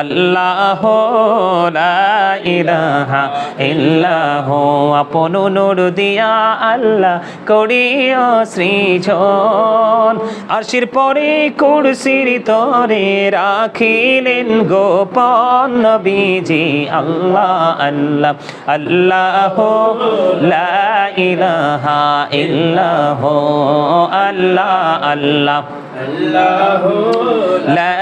আল্লাহ ইলাহা ইল্লাহ আপন নূর দিয়া আল্লাহ করিয়া সৃজন। আরশির পরে কুরসির তরে রাখিলেন গোপন নবীজি আল্লাহ আল্লাহ আল্লাহ লা ইলাহা ইল্লাহ আল্লাহ আল্লাহ। লা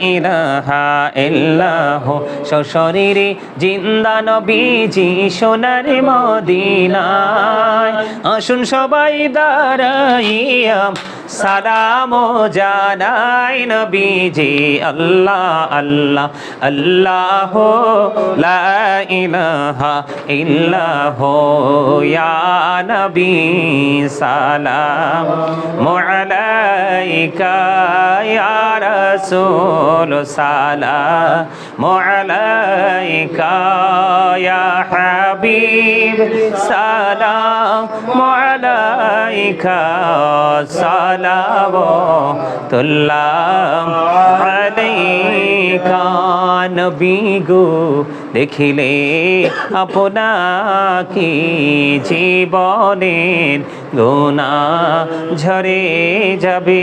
ইলাহা ইল্লাহ, সশরীরে জিন্দা নবীজি সোনার মদিনায়। আসুন সবাই দাঁড়াইয়া সালাম জানাই নবীজি, আল্লাহ আল্লাহ আল্লাহ লা ইলাহা ইল্লাহ। ইয়া নবী, সালাম। আলাইকা ইয়া রাসূল। সালাম আলাইকা ইয়া হাবিব সালাম আলাইকা সালাম তুল্লাম আলাইকা নবী গো দেখিলে আপনাকে জীবনের গুণা ঝরে যাবে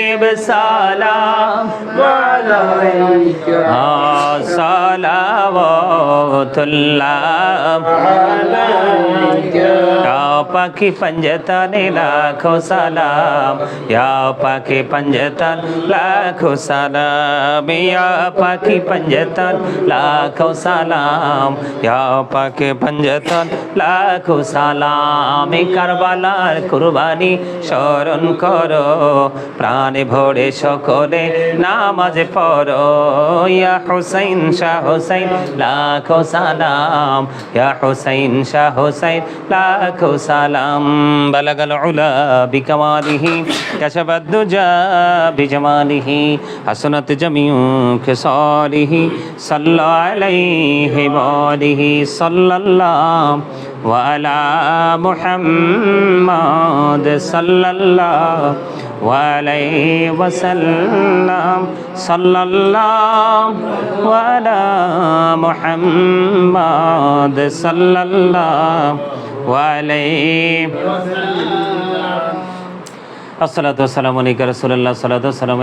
सलाम। सलावतुल्लाह। या पाकि पंजतन लाख सलाम। या पाकि पंजतन लाख सलाम। या पाकि पंजतन लाख सलाम। या पाकि पंजतन लाख सलाम। करबला कुर्बानी शरण करो। प्राण ভরে সকলে নামাজে পড়ো। হুসাইন, শাহ হুসাইন, লাখো সালাম। ইয়া হুসাইন, শাহ হুসাইন, লাখো সালাম। বালাগাল উলা বিকামালিহি, কাশাবাদ দুজা বিজামালিহি, হাসনাত জামিউ খিসালিহি সাল্লাল্লাহু আলাইহি ওয়ালিহি সাল্লাল্লাহু। وعلى محمد صلى الله عليه وسلم. صلى الله وعلى محمد صلى الله عليه الصلاة والسلام عليك رسول الله. الصلاة والسلام